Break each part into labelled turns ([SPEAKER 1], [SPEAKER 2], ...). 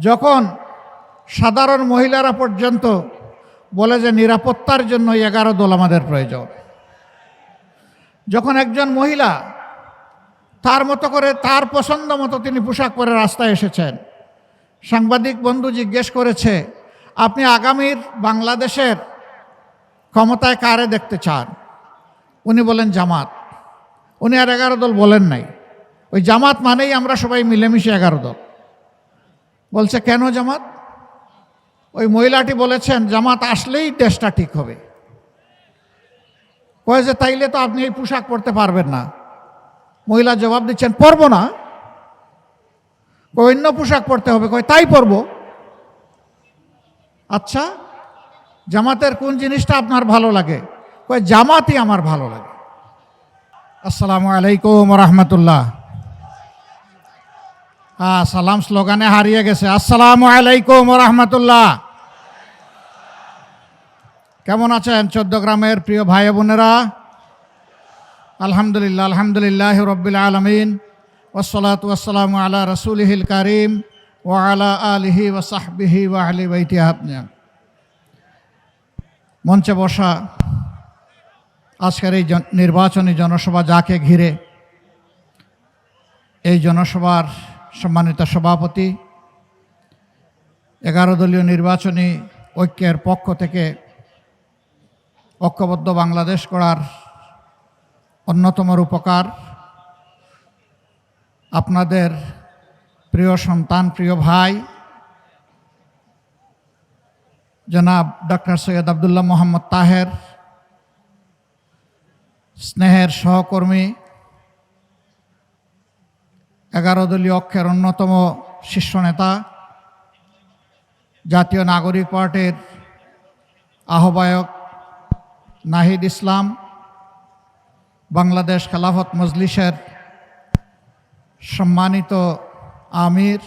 [SPEAKER 1] যখন সাধারণ মহিলারা পর্যন্ত বলে যে নিরাপত্তার জন্য এগারো দল আমাদের প্রয়োজন, যখন একজন মহিলা তার মতো করে তার পছন্দ মতো তিনি পোশাক পরে রাস্তায় এসেছেন, সাংবাদিক বন্ধু জিজ্ঞেস করেছে, আপনি আগামীর বাংলাদেশের ক্ষমতায় কারে দেখতে চান? উনি বলেন, জামাত। উনি আর এগারো দল বলেন নাই। ওই জামাত মানেই আমরা সবাই মিলেমিশে এগারো দল। বলছে, কেন জামাত? ওই মহিলাটি বলেছেন, জামাত আসলেই দেশটা ঠিক হবে। কয়ে যে, তাইলে তো আপনি এই পোশাক পরতে পারবেন না। মহিলা জবাব দিচ্ছেন, পরবো না। কই অন্য পোশাক পরতে হবে। কয়, তাই পরব। আচ্ছা জামাতের কোন জিনিসটা আপনার ভালো লাগে? কয়, জামাতই আমার ভালো লাগে। আসসালামু আলাইকুম রহমতুল্লাহ। সালাম স্লোগানে হারিয়ে গেছে। আসসালামু আলাইকুম রহমতুল্লাহ। কেমন আছেন চোদ্দ গ্রামের প্রিয় ভাই বোনেরা? আলহামদুলিল্লাহ আলহামদুলিল্লাহ রব্বিল আলমিন। ওসলাত ওসালাম আলা রসুলহিল করিম ও আলা আলিহি ওসাহবিহি ও আলি বৈতি আপনিয়া মঞ্চে বসা আজকের এই নির্বাচনী জনসভা যাকে ঘিরে, এই জনসভার সম্মানিত সভাপতি, এগারো দলীয় নির্বাচনী ঐক্যের পক্ষ থেকে ঐক্যবদ্ধ বাংলাদেশ করার অন্যতম উপকার আপনাদের প্রিয় সন্তান, প্রিয় ভাই, জনাব ডক্টর সৈয়দ আবদুল্লাহ মোহাম্মদ তাহের, স্নেহের সহকর্মী এগারো দলীয় অক্ষের অন্যতম শীর্ষ নেতা, জাতীয় নাগরিক পার্টির আহ্বায়ক নাহিদ ইসলাম, বাংলাদেশ খেলাফত মজলিসের সম্মানিত আমির,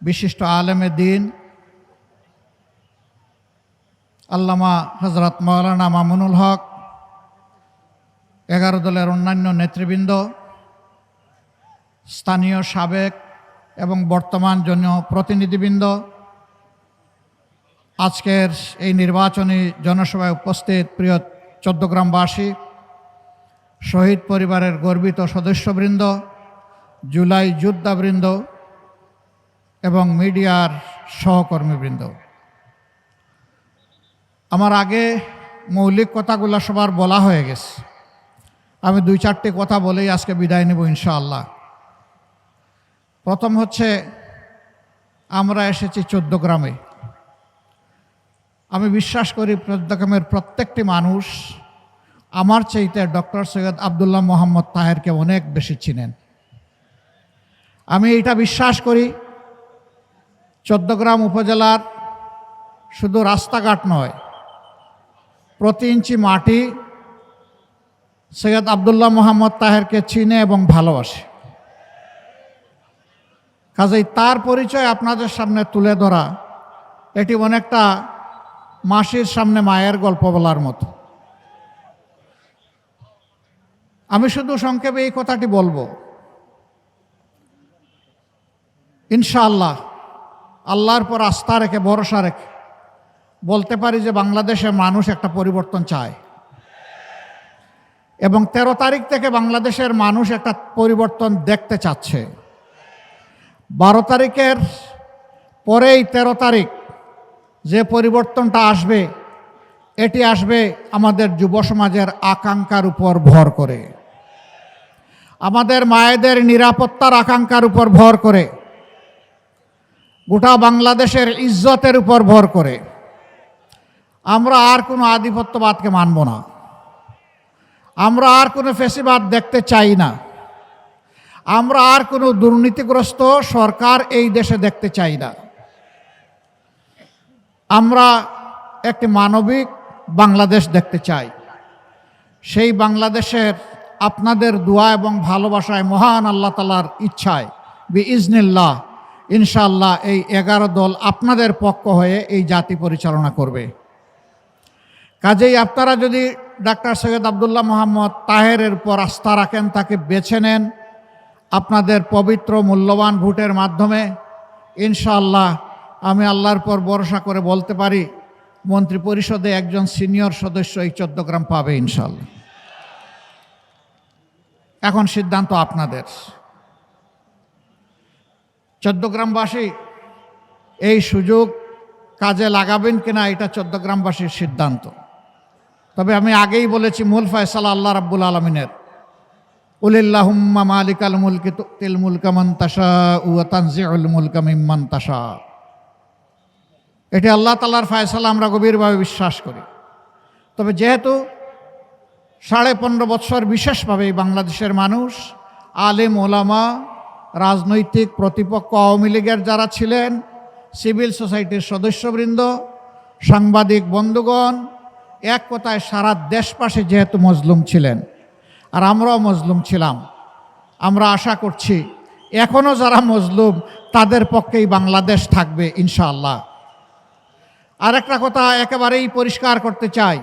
[SPEAKER 1] বিশিষ্ট আলেমে দিন, আল্লামা হজরত মৌলানা মামুনুল হক, এগারো দলের অন্যান্য নেতৃবৃন্দ স্থানীয় সাবেক এবং বর্তমান জন প্রতিনিধিবৃন্দ, আজকের এই নির্বাচনী জনসভায় উপস্থিত প্রিয় চোদ্দগ্রামবাসী শহীদ পরিবারের গর্বিত সদস্যবৃন্দ, জুলাই যোদ্ধাবৃন্দ এবং মিডিয়ার সহকর্মীবৃন্দ। আমার আগে মৌলিক কথাগুলো সবার বলা হয়ে গেছে। আমি দুই চারটি কথা বলেই আজকে বিদায় নেব ইনশাআল্লাহ। প্রথম হচ্ছে, আমরা এসেছি চোদ্দ গ্রামে। আমি বিশ্বাস করি চোদ্দগ্রামের প্রত্যেকটি মানুষ আমার চাইতে ডক্টর সৈয়দ আবদুল্লাহ মোহাম্মদ তাহেরকে অনেক বেশি চিনেন। আমি এটা বিশ্বাস করি চোদ্দগ্রাম উপজেলার শুধু রাস্তাঘাট নয়, প্রতি ইঞ্চি মাটি সৈয়দ আবদুল্লাহ মোহাম্মদ তাহেরকে চিনে এবং ভালোবাসে। কাজেই তার পরিচয় আপনাদের সামনে তুলে ধরা, এটি অনেকটা মাসির সামনে মায়ের গল্প বলার মতো। আমি শুধু সংক্ষেপে এই কথাটি বলব। ইনশাআল্লাহ, আল্লাহর পর আস্থা রেখে, ভরসা রেখে বলতে পারি যে বাংলাদেশের মানুষ একটা পরিবর্তন চায়। এবং তেরো তারিখ থেকে বাংলাদেশের মানুষ একটা পরিবর্তন দেখতে চাচ্ছে। বারো তারিখের পরেই তেরো তারিখ যে পরিবর্তনটা আসবে, এটি আসবে আমাদের যুব সমাজের আকাঙ্ক্ষার উপর ভর করে। আমাদের মায়েদের নিরাপত্তার আকাঙ্ক্ষার উপর ভর করে। গোটা বাংলাদেশের ইজ্জতের উপর ভর করে। আমরা আর কোনো আধিপত্যবাদকে মানব না। আমরা আর কোনো ফেসিবাদ দেখতে চাই না। আমরা আর কোনো দুর্নীতিগ্রস্ত সরকার এই দেশে দেখতে চাই না। আমরা একটি মানবিক বাংলাদেশ দেখতে চাই। সেই বাংলাদেশের আপনাদের দোয়া এবং ভালোবাসায় মহান আল্লাহ তালার ইচ্ছায় বি ইজনিল্লাহ ইনশাল্লাহ এই এগারো দল আপনাদের পক্ষ হয়ে এই জাতি পরিচালনা করবে। কাজেই আপনারা যদি ডাক্তার সৈয়দ আবদুল্লাহ মোহাম্মদ তাহেরের উপর আস্থা রাখেন, তাকে বেছে নেন আপনাদের পবিত্র মূল্যবান ভোটের মাধ্যমে ইনশাআল্লাহ আমি আল্লাহর পর ভরসা করে বলতে পারি, মন্ত্রী পরিষদে একজন সিনিয়র সদস্য এই চোদ্দগ্রাম পাবে ইনশাআল্লাহ। এখন সিদ্ধান্ত আপনাদের। চোদ্দগ্রামবাসী এই সুযোগ কাজে লাগাবেন কিনা এটা চোদ্দগ্রামবাসীর সিদ্ধান্ত। তবে আমি আগেই বলেছি, মূল ফয়সালা আল্লাহ রাব্বুল আলমিনের। উলিল্লাহুম্মা মালিকাল মুলকি তুতিল মুলকা তাশা ওয়া তানজিউল মুলকা মিম্মান এটি আল্লাহ তাআলার ফয়সালা, আমরা গভীরভাবে বিশ্বাস করি। তবে যেহেতু সাড়ে পনেরো বৎসর বিশেষভাবে বাংলাদেশের মানুষ, আলেম, ওলামা, রাজনৈতিক প্রতিপক্ষ, আওয়ামী লীগের যারা ছিলেন, সিভিল সোসাইটির সদস্যবৃন্দ, সাংবাদিক বন্ধুগণ, এক কথায় সারা দেশপাশে যেহেতু মজলুম ছিলেন আর আমরাও মজলুম ছিলাম। আমরা আশা করছি এখনও যারা মজলুম, তাদের পক্ষেই বাংলাদেশ থাকবে, ইনশাআল্লাহ। আরেকটা কথা একেবারেই পরিষ্কার করতে চাই।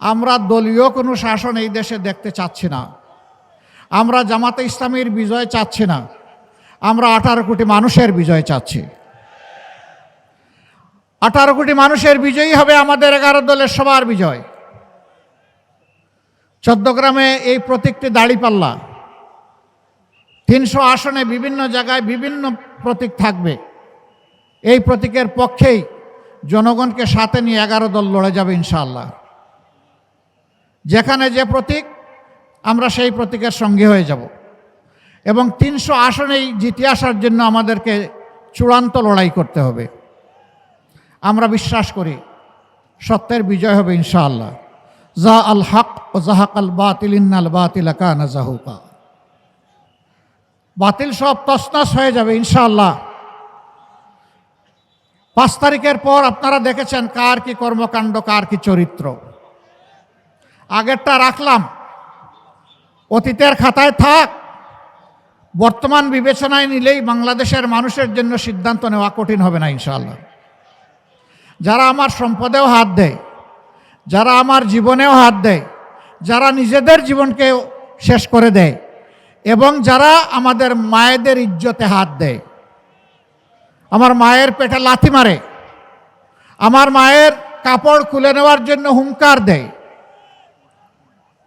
[SPEAKER 1] আমরা দলীয় কোনো শাসন এই দেশে দেখতে চাচ্ছি না। আমরা জামাতে ইসলামীর বিজয় চাচ্ছি না। আমরা আঠারো কোটি মানুষের বিজয় চাচ্ছি। আঠারো কোটি মানুষের বিজয়ী হবে আমাদের এগারো দলের সবার বিজয়। চোদ্দগ্রামে এই প্রতীকটি দাড়িপাল্লা তিনশো আসনে বিভিন্ন জায়গায় বিভিন্ন প্রতীক থাকবে। এই প্রতীকের পক্ষেই জনগণকে সাথে নিয়ে এগারো দল লড়ে যাবে ইনশাআল্লাহ। যেখানে যে প্রতীক, আমরা সেই প্রতীকের সঙ্গে হয়ে যাব। এবং তিনশো আসনেই জিতে আসার জন্য আমাদেরকে চূড়ান্ত লড়াই করতে হবে। আমরা বিশ্বাস করি, সত্যের বিজয় হবে ইনশাআল্লাহ। জা আল হক ও বাতিল, ইন্নাল বাতিল কানা জাহুকা। বাতিল সব তসনস হয়ে যাবে, ইনশাআল্লাহ। পাঁচ তারিখের পর আপনারা দেখেছেন কার কি কর্মকাণ্ড, কার কি চরিত্র। আগেরটা রাখলাম। অতীতের খাতায় থাক, বর্তমান বিবেচনায় নিলেই বাংলাদেশের মানুষের জন্য সিদ্ধান্ত নেওয়া কঠিন হবে না, ইনশাআল্লাহ। যারা আমার সম্পদেও হাত দেয়, যারা আমার জীবনেও হাত দেয় যারা নিজেদের জীবনকে শেষ করে দেয় এবং যারা আমাদের মায়েদের ইজ্জতে হাত দেয়। আমার মায়ের পেটে লাথি মারে। আমার মায়ের কাপড় খুলে নেওয়ার জন্য হুঙ্কার দেয়।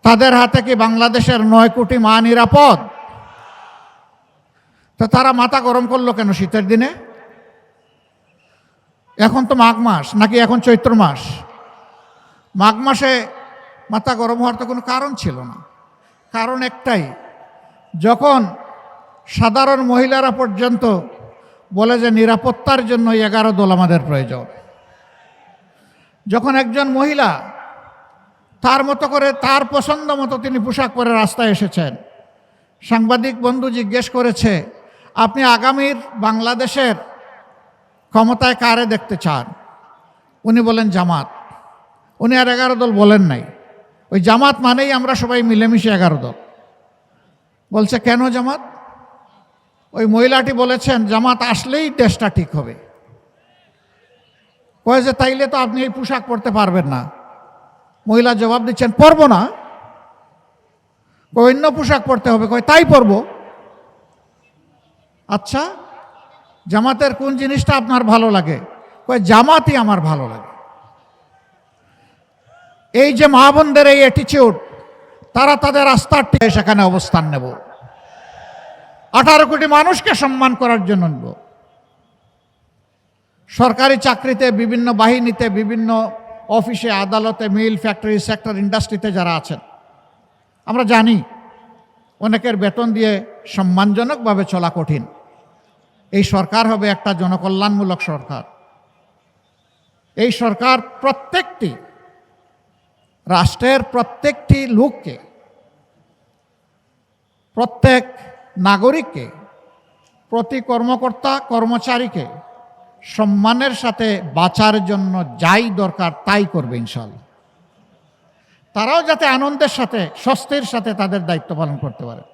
[SPEAKER 1] তাদের হাতে কি বাংলাদেশের নয় কোটি মা নিরাপদ? তো তারা মাথা গরম করল কেন শীতের দিনে? এখন তো মাঘ মাস, নাকি এখন চৈত্র মাস? মাঘ মাসে মাথা গরম হওয়ার তো কোনো কারণ ছিল না। কারণ একটাই, যখন সাধারণ মহিলারা পর্যন্ত বলে যে নিরাপত্তার জন্য এগারো দল আমাদের প্রয়োজন, যখন একজন মহিলা তার মতো করে তার পছন্দ মতো তিনি পোশাক পরে রাস্তায় এসেছেন, সাংবাদিক বন্ধু জিজ্ঞেস করেছে, আপনি আগামীর বাংলাদেশের ক্ষমতায় কারে দেখতে চান? উনি বলেন, জামাত। উনি আর এগারো দল বলেন নাই। ওই জামাত মানেই আমরা সবাই মিলেমিশে এগারো দল। বলছে, কেন জামাত? ওই মহিলাটি বলেছেন, জামাত আসলেই দেশটা ঠিক হবে। কয়ে যে, তাইলে তো আপনি এই পোশাক পরতে পারবেন না। মহিলা জবাব দিচ্ছেন, পরব না। কই অন্য পোশাক পরতে হবে। কয়, তাই পরব। আচ্ছা জামাতের কোন জিনিসটা আপনার ভালো লাগে? কয়, জামাতই আমার ভালো লাগে। এই যে মা বোনদের এই অ্যাটিচিউড তারা তাদের আস্থার সেখানে অবস্থান নেব। আঠারো কোটি মানুষকে সম্মান করার জন্য নেব। সরকারি চাকরিতে, বিভিন্ন বাহিনীতে, বিভিন্ন অফিসে, আদালতে, মিল, ফ্যাক্টরি, সেক্টর, ইন্ডাস্ট্রিতে যারা আছেন, আমরা জানি অনেকের বেতন দিয়ে সম্মানজনকভাবে চলা কঠিন। এই সরকার হবে একটা জনকল্যাণমূলক সরকার। এই সরকার প্রত্যেকটি রাষ্ট্রের প্রত্যেকটি লোককে, প্রত্যেক নাগরিককে, প্রতি কর্মকর্তা, কর্মচারীকে সম্মানের সাথে বাঁচার জন্য যাই দরকার তাই করবে ইনশাল্লাহ তারাও যাতে আনন্দের সাথে, স্বস্তির সাথে তাদের দায়িত্ব পালন করতে পারে।